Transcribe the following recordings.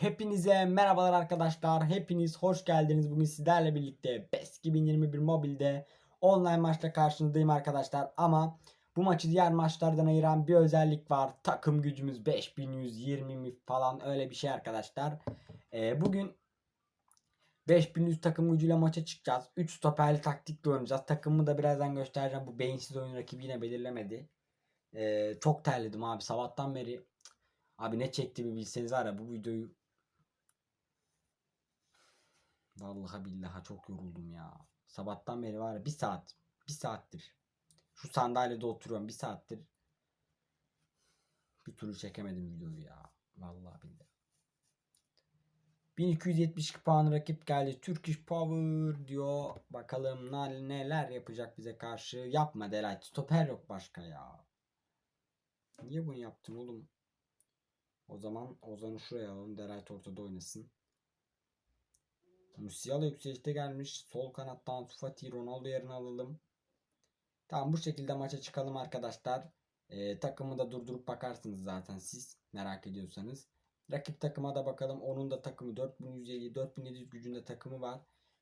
Hepinize merhabalar arkadaşlar. Hepiniz hoş geldiniz. Bugün sizlerle birlikte PES 2021 mobilde online maçta karşınızdayım arkadaşlar. Ama bu maçı diğer maçlardan ayıran bir özellik var. Takım gücümüz 5120 mi falan öyle bir şey arkadaşlar. Ee, bugün 5100 takım gücüyle maça çıkacağız. 3 stoperli taktikle oynayacağız. Takımımı da birazdan göstereceğim. Bu beyinsiz oyun rakibi yine belirlemedi. Ee, çok terledim abi sabahtan beri. Abi ne çektiğimi bilseniz var ya bu videoyu Vallahi billahi çok yoruldum ya. Sabahtan beri var ya bir saat. Bir saattir. Şu sandalyede oturuyorum bir saattir. Bir türlü çekemedim videoyu ya. Vallahi billahi. 1272 puan rakip geldi. Turkish Power diyor. Bakalım neler yapacak bize karşı. Yapma Delight. Stoper yok başka ya. Niye bunu yaptın oğlum? O zaman Ozan'ı şuraya alalım. Delight ortada oynasın. Musiala yükselişte gelmiş. Sol kanattan Fati Ronaldo yerine alalım. Tamam bu şekilde maça çıkalım arkadaşlar. Ee, takımı da durdurup bakarsınız zaten siz merak ediyorsanız. Rakip takıma da bakalım. Onun da takımı 4150 4700 gücünde takımı var.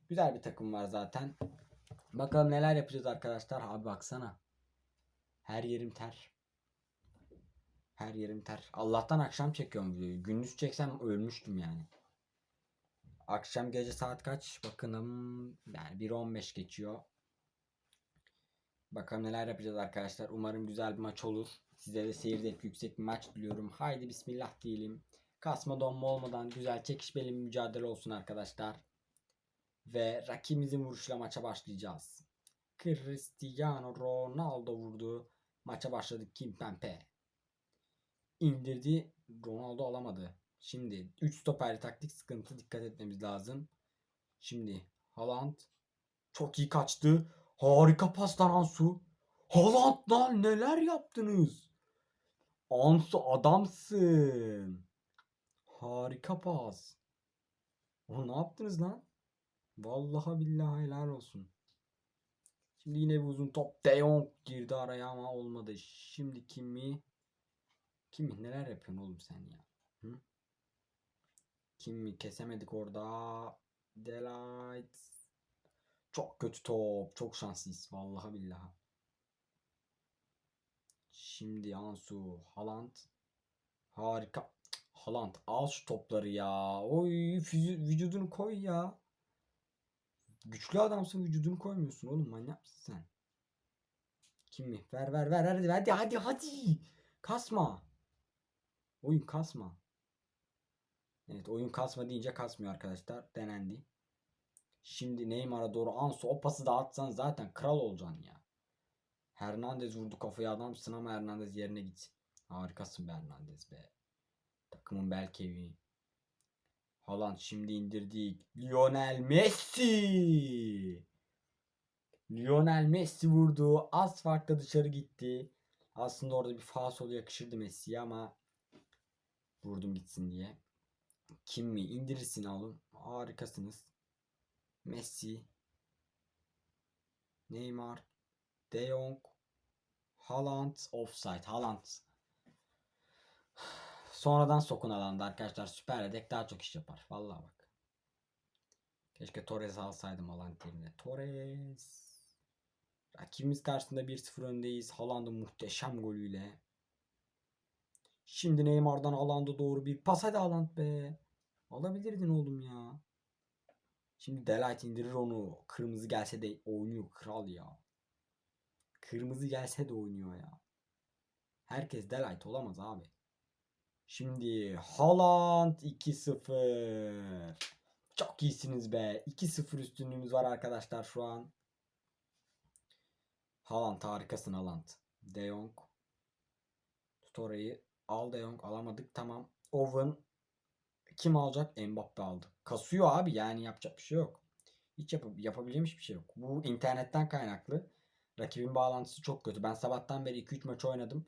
Güzel bir takım var zaten. Bakalım neler yapacağız arkadaşlar. Abi baksana. Her yerim ter. Her yerim ter. Allah'tan akşam çekiyorum videoyu. Gündüz çeksem ölmüştüm yani. Akşam gece saat kaç? Bakınım yani 1.15 geçiyor. Bakalım neler yapacağız arkadaşlar. Umarım güzel bir maç olur. Size de seyir zevki yüksek bir maç diliyorum. Haydi bismillah diyelim. Kasma donma olmadan güzel çekişmeli bir mücadele olsun arkadaşlar. Ve rakibimizin vuruşuyla maça başlayacağız. Cristiano Ronaldo vurdu. Maça başladık Kimpembe. İndirdi. Ronaldo alamadı. Şimdi 3 stoperli taktik sıkıntı dikkat etmemiz lazım. Şimdi Haaland çok iyi kaçtı. Harika paslar Ansu. Haaland lan neler yaptınız? Ansu adamsın. Harika pas. Oğlum ne yaptınız lan? Vallahi billahi helal olsun. Şimdi yine bir uzun top. De Jong girdi araya ama olmadı. Şimdi kimi? Kimi neler yapıyorsun oğlum sen ya? Hı? Kimi kesemedik orada. Delight. Çok kötü top. Çok şanslıyız. Vallahi billahi. Şimdi Ansu. Haaland. Harika. Haaland al şu topları ya. Oy vücudunu koy ya. Güçlü adamsın vücudunu koymuyorsun oğlum manyak mısın sen? Kimi? Ver ver ver hadi hadi hadi hadi. Kasma. Oyun kasma. Evet oyun kasma deyince kasmıyor arkadaşlar. Denendi. Şimdi Neymar'a doğru Ansu o pası da atsan zaten kral olacaksın ya. Hernandez vurdu kafaya adamsın ama Hernandez yerine git. Harikasın be Hernandez be. Takımın bel kemiği. Haaland şimdi indirdik. Lionel Messi. Lionel Messi vurdu. Az farkla dışarı gitti. Aslında orada bir faul yakışırdı Messi'ye ama vurdum gitsin diye. Kim mi? İndirirsin oğlum. Harikasınız. Messi. Neymar. De Jong. Haaland. Offside. Haaland. Sonradan sokun alanda arkadaşlar. Süper Yedek daha çok iş yapar. Vallahi bak. Keşke Torres alsaydım Haaland yerine. Torres. Rakibimiz karşısında 1-0 öndeyiz. Haaland'ın muhteşem golüyle. Şimdi Neymar'dan Haaland'a doğru bir pas hadi Haaland be. Alabilirdin oğlum ya. Şimdi Delight indirir onu. Kırmızı gelse de oynuyor kral ya. Kırmızı gelse de oynuyor ya. Herkes Delight olamaz abi. Şimdi Haaland 2-0. Çok iyisiniz be. 2-0 üstünlüğümüz var arkadaşlar şu an. Haaland harikasın Haaland. De Jong. Tut orayı. Al De Jong alamadık tamam. Owen kim alacak? Mbappe aldı. Kasıyor abi yani yapacak bir şey yok. Hiç yap yapabileceğim hiçbir şey yok. Bu internetten kaynaklı. Rakibin bağlantısı çok kötü. Ben sabahtan beri 2-3 maç oynadım.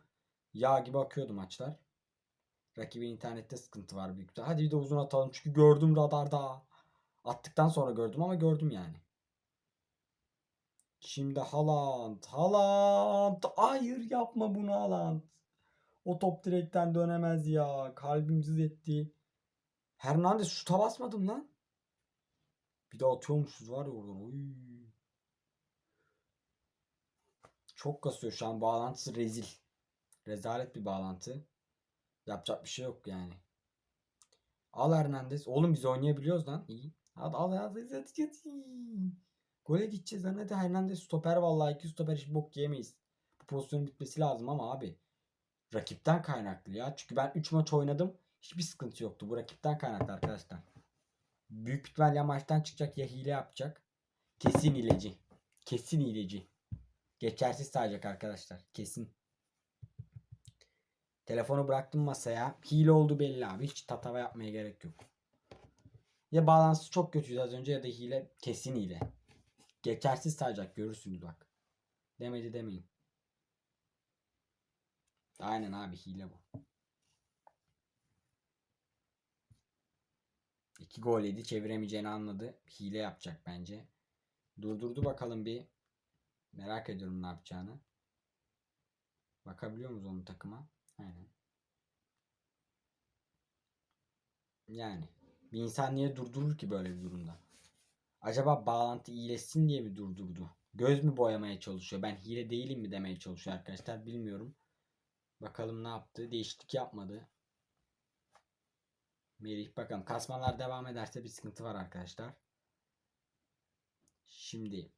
Yağ gibi akıyordu maçlar. Rakibin internette sıkıntı var büyük ihtimalle. Hadi bir de uzun atalım çünkü gördüm radarda. Attıktan sonra gördüm ama gördüm yani. Şimdi Haaland. Haaland. Hayır yapma bunu Haaland. O top direkten dönemez ya. Kalbim cız etti. Hernandez şuta basmadım lan. Bir de atıyormuşuz var ya oradan. Oy. Çok kasıyor şu an bağlantısı rezil. Rezalet bir bağlantı. Yapacak bir şey yok yani. Al Hernandez. Oğlum biz oynayabiliyoruz lan. İyi. Hadi al hadi hadi. hadi. Gole gideceğiz lan hadi Hernandez stoper vallahi iki stoper hiç bok yemeyiz. Bu pozisyonun bitmesi lazım ama abi. Rakipten kaynaklı ya. Çünkü ben 3 maç oynadım. Hiçbir sıkıntı yoktu. Bu rakipten kaynaklı arkadaşlar. Büyük ihtimalle ya maçtan çıkacak ya hile yapacak. Kesin hileci. Kesin hileci. Geçersiz sayacak arkadaşlar. Kesin. Telefonu bıraktım masaya. Hile oldu belli abi. Hiç tatava yapmaya gerek yok. Ya bağlantısı çok kötüydü az önce ya da hile kesin hile. Geçersiz sayacak görürsünüz bak. Demedi demeyin. Aynen abi hile bu. İki gol yedi çeviremeyeceğini anladı. Hile yapacak bence. Durdurdu bakalım bir. Merak ediyorum ne yapacağını. Bakabiliyor muyuz onun takıma? Aynen. Yani bir insan niye durdurur ki böyle bir durumda? Acaba bağlantı iyileşsin diye mi durdurdu? Göz mü boyamaya çalışıyor? Ben hile değilim mi demeye çalışıyor arkadaşlar bilmiyorum. Bakalım ne yaptı? Değişiklik yapmadı. Melih bakalım kasmalar devam ederse bir sıkıntı var arkadaşlar. Şimdi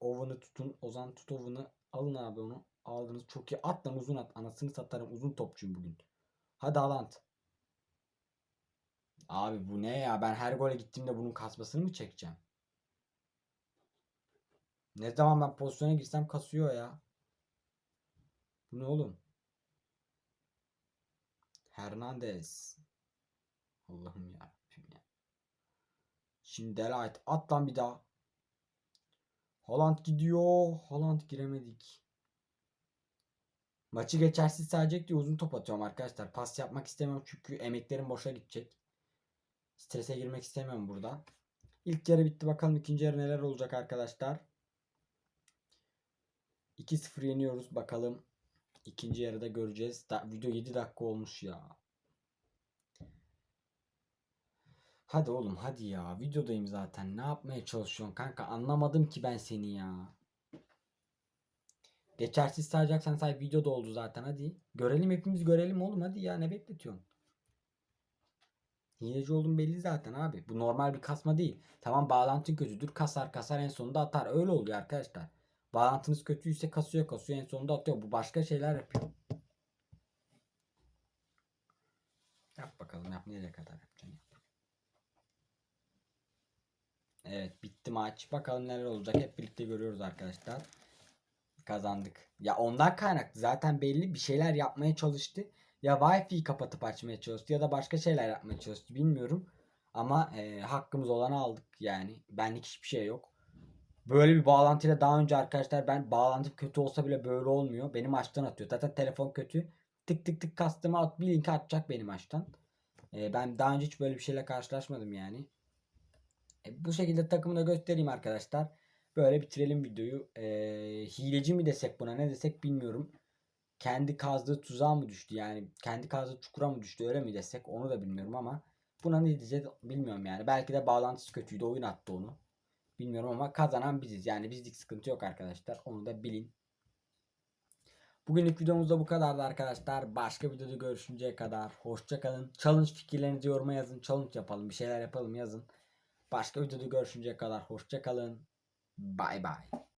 Oven'ı tutun. Ozan tut Oven'ı. Alın abi onu. Aldınız. Çok iyi. At lan uzun at. Anasını satarım. Uzun topçuyum bugün. Hadi Alant. Abi bu ne ya? Ben her gole gittiğimde bunun kasmasını mı çekeceğim? Ne zaman ben pozisyona girsem kasıyor ya. Bu ne oğlum? Hernandez. Allah'ım ya. Şimdi Delight. At lan bir daha. Haaland gidiyor. Haaland giremedik. Maçı geçersiz sayacak diye uzun top atıyorum arkadaşlar. Pas yapmak istemiyorum çünkü emeklerim boşa gidecek. Strese girmek istemiyorum burada. İlk yarı bitti. Bakalım ikinci yarı neler olacak arkadaşlar. 2-0 yeniyoruz. Bakalım ikinci yarıda göreceğiz. Da, video 7 dakika olmuş ya. Hadi oğlum hadi ya. Videodayım zaten. Ne yapmaya çalışıyorsun kanka? Anlamadım ki ben seni ya. Geçersiz sayacaksan say videoda oldu zaten hadi. Görelim hepimiz görelim oğlum hadi ya ne bekletiyorsun? Hileci olduğum belli zaten abi. Bu normal bir kasma değil. Tamam bağlantın kötüdür. Kasar kasar en sonunda atar. Öyle oluyor arkadaşlar. Bağlantınız kötüyse kasıyor kasıyor en sonunda atıyor. Bu başka şeyler yapıyor. Yap bakalım yap nereye kadar yapacaksın yap. Evet bitti maç. Bakalım neler olacak. Hep birlikte görüyoruz arkadaşlar. Kazandık. Ya ondan kaynaklı. Zaten belli bir şeyler yapmaya çalıştı. Ya Wi-Fi'yi kapatıp açmaya çalıştı ya da başka şeyler yapmaya çalıştı. Bilmiyorum. Ama e, hakkımız olanı aldık yani. Benlik hiçbir şey yok. Böyle bir bağlantıyla daha önce arkadaşlar ben bağlantı kötü olsa bile böyle olmuyor. Benim açtan atıyor. Zaten telefon kötü. Tık tık tık kastımı at bir link atacak benim açtan. E, ben daha önce hiç böyle bir şeyle karşılaşmadım yani. E, bu şekilde takımı da göstereyim arkadaşlar. Böyle bitirelim videoyu. E, hileci mi desek buna ne desek bilmiyorum. Kendi kazdığı tuzağa mı düştü yani kendi kazdığı çukura mı düştü öyle mi desek onu da bilmiyorum ama buna ne diyeceğiz bilmiyorum yani. Belki de bağlantısı kötüydü oyun attı onu. Bilmiyorum ama kazanan biziz. Yani bizlik sıkıntı yok arkadaşlar. Onu da bilin. Bugünlük videomuz da bu kadardı arkadaşlar. Başka videoda görüşünceye kadar hoşçakalın. Challenge fikirlerinizi yoruma yazın. Challenge yapalım. Bir şeyler yapalım yazın. Başka videoda görüşünceye kadar hoşçakalın. Bay bay.